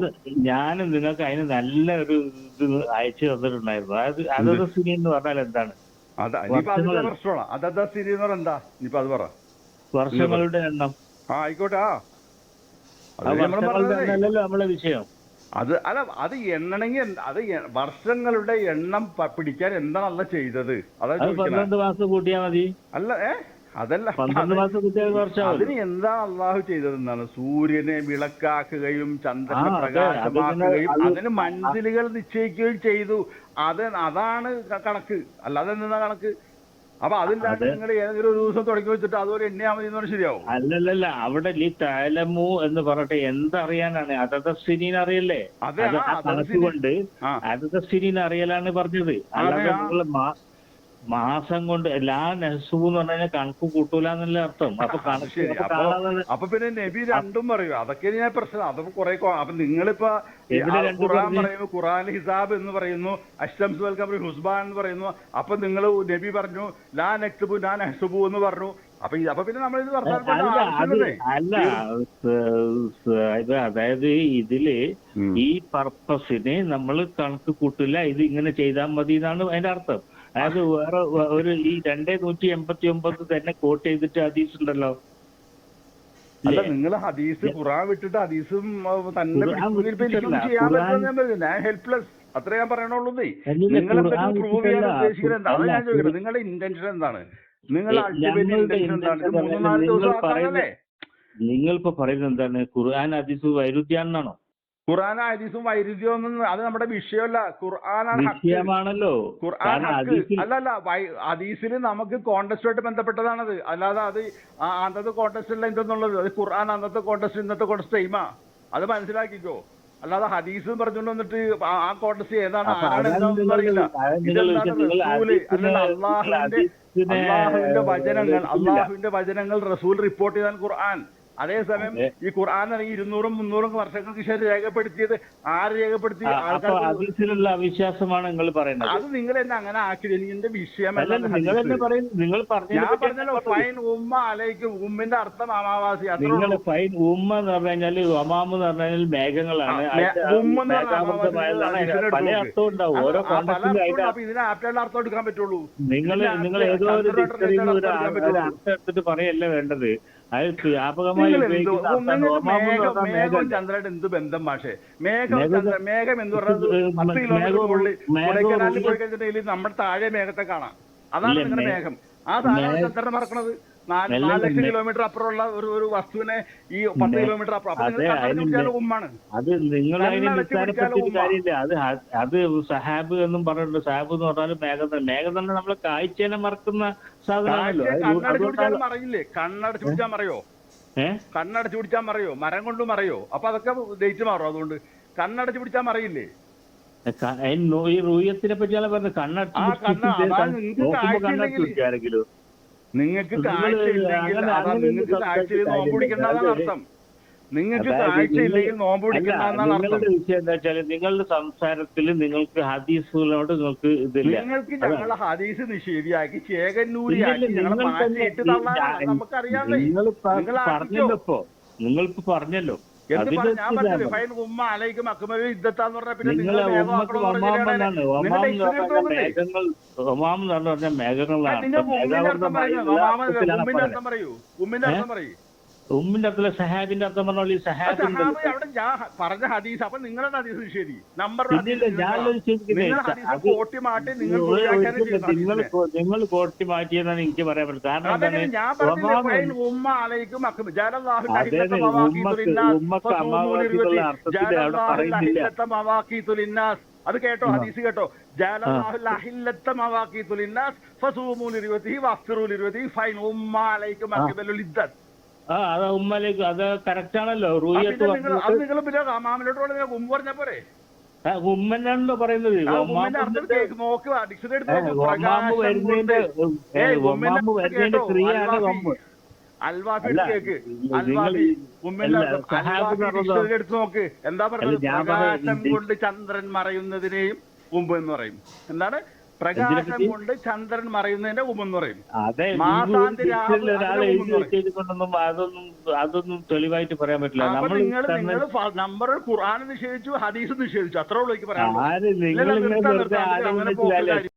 ഞാൻ നിങ്ങൾക്ക് അതിന് നല്ല ഒരു ഇത് അയച്ചു തന്നിട്ടുണ്ടായിരുന്നു. അതായത് അതത് സിനി എന്ന് പറഞ്ഞാൽ എന്താണ്? വർഷങ്ങളുടെ എണ്ണം. ആയിക്കോട്ടെ ആ ആ അത് നമ്മൾ വർഷങ്ങളുടെ പറഞ്ഞതേ എണ്ണമല്ലല്ലോ നമ്മളെ വിഷയം. അത് അല്ല അത് എണ്ണണമെങ്കിൽ എന്ത്- അത് വർഷങ്ങളുടെ എണ്ണം പിടിക്കാൻ എന്താണ് അല്ല ചെയ്തത്? പന്ത്രണ്ട് മാസം കൂട്ടിയാ മതി. അല്ല ഏ? അതല്ല അതിന് എന്താ അള്ളാഹു ചെയ്തതെന്നാണ്? സൂര്യനെ വിളക്കാക്കുകയും ചന്ദ്രനെ പ്രകാശമാക്കുകയും അതിന് മൻസിലുകൾ നിശ്ചയിക്കുകയും ചെയ്തു. അത് അതാണ് കണക്ക്. അല്ലാതെ എന്താ കണക്ക്? അപ്പൊ അതില്ലാണ്ട് നിങ്ങൾ ഏതെങ്കിലും ഒരു ദിവസം തുടങ്ങി വെച്ചിട്ട് അതുപോലെ എണ്ണയാ മതി എന്ന് പറഞ്ഞാൽ ശരിയാവും. അല്ലല്ലല്ല അവിടെ ഈ തലമു എന്ന് പറഞ്ഞിട്ട് എന്തറിയാനാണ്? അതത് സിനീൻ അറിയല്ലേ? അതെ, അത് ആ, ആ അതത് കണക്ക് സിനീൻ. കൊണ്ട് ആ അതത് സിനീൻ അറിയലാണ് പറഞ്ഞത് അല്ലാതെ മാസം കൊണ്ട് എല്ലാ നെസു എന്ന് പറഞ്ഞാൽ കണക്ക് കൂട്ടൂല എന്നല്ല അർത്ഥം. അപ്പൊ കണക്ക് അപ്പൊ പിന്നെ നബി രണ്ടും പറയും. അതൊക്കെ ഞാൻ പ്രശ്നം. അതൊക്കെ കുറെ അപ്പൊ നിങ്ങളിപ്പോ ഖുറാൻ പറഞ്ഞു? പറയുന്നു ഖുറാൻ ഹിസാബ് എന്ന് പറയുന്നു അഷ്ടംസ് വൽ കബർ ഹുസ്ബാൻ എന്ന് പറയുന്നു. അപ്പൊ നിങ്ങൾ നബി പറഞ്ഞു ലാ നക്തുബു ലാ നഹ്സുബു എന്ന് പറഞ്ഞു. അപ്പൊ അപ്പൊ പിന്നെ നമ്മൾ ഇത് അല്ല ഇത് അതായത് ഇതിൽ ഈ പർപ്പസിന് നമ്മൾ കണക്ക് കൂട്ടില്ല ഇത് ഇങ്ങനെ ചെയ്താൽ മതി എന്നാണ് അതിന്റെ അർത്ഥം. അതായത് വേറെ ഒരു ഈ രണ്ടേ നൂറ്റി എൺപത്തി ഒമ്പത് തന്നെ കോട്ട് ചെയ്തിട്ട് ഹദീസ് ഉണ്ടല്ലോ. അല്ല നിങ്ങൾ ഹദീസ് ഖുറാൻ വിട്ടിട്ട് ഹദീസും തന്നെ ഞാൻ ഹെൽപ്ലെസ് അത്രേ ഞാൻ പറയണുള്ളൂ നിങ്ങൾ പ്രൂവ് ചെയ്യാൻ ഉദ്ദേശിക്കുന്നത് എന്താ അതാ ഞാൻ ചോദിക്കുന്നത്. നിങ്ങളുടെ ഇന്റൻഷൻ എന്താണ്? നിങ്ങൾ നിങ്ങൾ ഇപ്പൊ പറയുന്നത് എന്താണ്? ഖുർആൻ ഹദീസ് വൈരുദ്ധ്യാണെന്നാണോ ഖുർആൻ ഹദീസും വൈരുദ്ധ്യമൊന്നും അത് നമ്മുടെ വിഷയമല്ല. ഖുർആനാണ് വിഷയമാണല്ലോ. ഖുർആൻ അല്ല അല്ല ഹദീസിൽ നമുക്ക് കോണ്ടസ്റ്റുമായിട്ട് ബന്ധപ്പെട്ടതാണത്. അല്ലാതെ അത് അന്നത്തെ കോണ്ടസ്റ്റ് അല്ല ഇതെന്നുള്ളത്. അത് ഖുർആൻ അന്നത്തെ കോണ്ടസ്റ്റ് ഇന്നത്തെ കോണ്ടസ്റ്റ് ടൈമാ അത് മനസ്സിലാക്കിക്കോ. അല്ലാതെ ഹദീസ് പറഞ്ഞുകൊണ്ട് വന്നിട്ട് ആ- കോണ്ടസ്റ്റ് ഏതാണ് അപ്പൊ ആരാണ് അതാണ് എന്താണെന്ന് അറിയില്ല. അതാണ് നിങ്ങൾ ഇതെന്താണ് നിങ്ങൾ റസൂൽ? ഹദീസിനെ- അല്ലല്ല നിങ്ങൾ അള്ളാഹുവിന്റെ വചനങ്ങൾ അള്ളാഹുവിന്റെ വചനങ്ങൾ റസൂൽ റിപ്പോർട്ട് ചെയ്താൽ ഖുർആൻ. അതേസമയം അതെ. ഈ ഖുർആൻ ഇറങ്ങി ഇരുന്നൂറും മുന്നൂറും വർഷങ്ങൾക്ക് ശേഷം രേഖപ്പെടുത്തിയത് ആര് രേഖപ്പെടുത്തി? ആൾക്കാർ അവിശ്വാസമാണ് നിങ്ങൾ പറയുന്നത് അത് നിങ്ങൾ എന്നെ അങ്ങനെ ആക്കിയത് എന്റെ വിഷയം നിങ്ങൾ ഞാൻ പറഞ്ഞല്ലോ ഫൈൻ ഉമ്മ അലയ്ക്ക് ഉമ്മിന്റെ അർത്ഥം അമാവാസി നിങ്ങൾ ഫൈൻ ഉമ്മ എന്ന് പറഞ്ഞു കഴിഞ്ഞാൽ ഒമാമ് എന്ന് പറഞ്ഞു കഴിഞ്ഞാൽ മേഘങ്ങളാണ്. പല ഉണ്ടാവും. ഓരോ ഇതിന് അർത്ഥം എടുക്കാൻ പറ്റുള്ളൂ. നിങ്ങൾ നിങ്ങൾ ഏതോ ഒരു. അർത്ഥം എടുത്തിട്ട് പറയല്ല വേണ്ടത്? അത് വ്യാപകമായി മേഘം ചന്ദ്രനായിട്ട് എന്ത് ബന്ധം മാഷേ? മേഘം ചന്ദ്ര മേഘം എന്ന് പറഞ്ഞത് പത്ത് കിലോമീറ്റർ മേഘവും- മുകളിൽ കൊടൈക്കനാലിൽ പോയി കഴിഞ്ഞിട്ടുണ്ടെങ്കിൽ നമ്മുടെ താഴെ മേഘത്തെ കാണാം. അതാണ് നിങ്ങളുടെ മേഘം. ആ താഴെ ചന്ദ്രനെ മറക്കണത്? നാല് ലക്ഷം കിലോമീറ്റർ അപ്പുറമുള്ള ഒരു ഒരു വസ്തുവിനെ ഈ പത്ത് കിലോമീറ്റർ അപ്പുറം. അപ്പൊ അതെ, നിങ്ങൾ ഉമ്മാണ്. അത് കാര്യമില്ല. അത് അത് സഹാബ് എന്നും പറഞ്ഞിട്ടുണ്ട്. സഹാബ് എന്ന് പറഞ്ഞാൽ മേഘം തന്നെ മേഘം തന്നെ നമ്മളെ കാഴ്ചേനെ മറക്കുന്ന സാധനമാണല്ലോ. കണ്ണടച്ചു പിടിച്ചാൽ മറയില്ലേ? കണ്ണടച്ച് പിടിച്ചാൽ മറയോ? കണ്ണടച്ചു പിടിച്ചാൽ മറയോ? മരം കൊണ്ട് മറിയോ? അപ്പൊ അതൊക്കെ ഡേറ്റ് മാറും അതുകൊണ്ട്. കണ്ണടച്ചു പിടിച്ചാൽ മറിയില്ലേ? ഈ റൂയത്തിനെ പറ്റിയാണ് പറഞ്ഞത്. കണ്ണടച്ചു കണ്ണടച്ച് ആരെങ്കിലും നിങ്ങൾക്ക് താഴ്ചയില്ലെങ്കിൽ അതാ നിങ്ങൾക്ക് താഴ്ചയിൽ നോമ്പ് അർത്ഥം. നിങ്ങൾക്ക് താഴ്ചയില്ലെങ്കിൽ നോമ്പ് അർത്ഥം നിങ്ങളുടെ വിഷയം എന്താ വെച്ചാൽ നിങ്ങളുടെ സംസാരത്തിൽ നിങ്ങൾക്ക് ഹദീസുകളോട് നിങ്ങൾക്ക് ഇതില്ല. നിങ്ങൾക്ക്. ഞങ്ങളെ ഹദീസ് നിഷേധിയാക്കി ഇല്ല, നമുക്കറിയാം ഞങ്ങളെ നിങ്ങൾ മാറ്റിയിട്ട് തള്ളാനാണ് നിങ്ങൾ ആക്കിക്കോ. പറഞ്ഞല്ലോ ഇപ്പൊ. നിങ്ങളിപ്പോ പറഞ്ഞല്ലോ. നിങ്ങളെ ഉമ്മക്ക് ഒമാം എന്നാണ് ഒമാം എന്ന് പറഞ്ഞാൽ മേഘങ്ങൾ ഒമാം മേഘങ്ങളാണ്. ഉമ്മിന്റെ അർത്ഥം പറയൂ. ഉമ്മിന്റെ അർത്ഥം പറയൂ. ഉമ്മിന്റെ അർത്ഥത്തിലെ സഹാബിന്റെ അർത്ഥം പറഞ്ഞോളി സഹാബിന്റെ സഹാബി അവിടെ ഞാൻ പറഞ്ഞ ഹദീസ് അപ്പൊ നിങ്ങളുടെ ഹദീസ് നിഷേധി നമ്പർ പിന്നില്ല ഞാനൊരു നിങ്ങൾ ഹദീസ് കോട്ടി മാറ്റി നിങ്ങൾ നിങ്ങൾ കോട്ടി മാറ്റിയെന്നാണ് എനിക്ക് പറയാൻ പറ്റും കാരണം അതെങ്ങനെ എന്താണ്? ഞാൻ പറഞ്ഞില്ലേ ഒമാം ഫൈൻ ഉമ്മ അലൈക്കും അക്കും ജലല്ലാഹു അതെ, അതെ, ഉമ്മക്ക് ഉമ്മക്ക് അമാവാസികളുള്ള അർത്ഥത്തിൽ അവിടെ പറയുന്നില്ല. ഫസൂമുലിന്നാസ് അത് കേട്ടോ ഹദീസ് കേട്ടോ? ജലല്ലാഹു ഫസൂമൂൽ ഇരുപത്തി ഫസൂമുലിരുവതി വഫ്തിറുലിരുവതി ഫൈൻ ഉമ്മ അലൈക്കും അക്ബലുൽ ഇദ്ദത്ത്. ആ അത് ഉമ്മലേക്ക് അത് കറക്റ്റ് ആണല്ലോ. റൂയത്ത് അത് നിങ്ങൾ പിന്നെ നിങ്ങൾ ഉമ്മ പറഞ്ഞ പോരെ? ഉമ്മനാണല്ലോ പറയുന്നത്. നോക്കുക ഡിക്ഷണറി എടുത്ത് നോക്ക്. വരുന്നതിന്റെ ക്രിയയാണ് എടുത്ത് എന്താ? പറയുന്നത് പ്രകാശം കൊണ്ട് ചന്ദ്രൻ മറയുന്നതിനെയും മുമ്പ് എന്ന് പറയും. എന്താണ്? പ്രകാശം? കൊണ്ട് ചന്ദ്രൻ മറയുന്നതിന്റെ ഉമ്പ് പറയും. അതെ. വെച്ചതുകൊണ്ടൊന്നും അതൊന്നും അതൊന്നും തെളിവായിട്ട് പറയാൻ പറ്റില്ല. നമ്മൾ നിങ്ങൾ നിങ്ങൾ നമ്പർ ഖുർആൻ നിഷേധിച്ചു ഹദീസ് നിഷേധിച്ചു. അത്രേ ഉള്ളൂ എനിക്ക് പറയാനുള്ളത്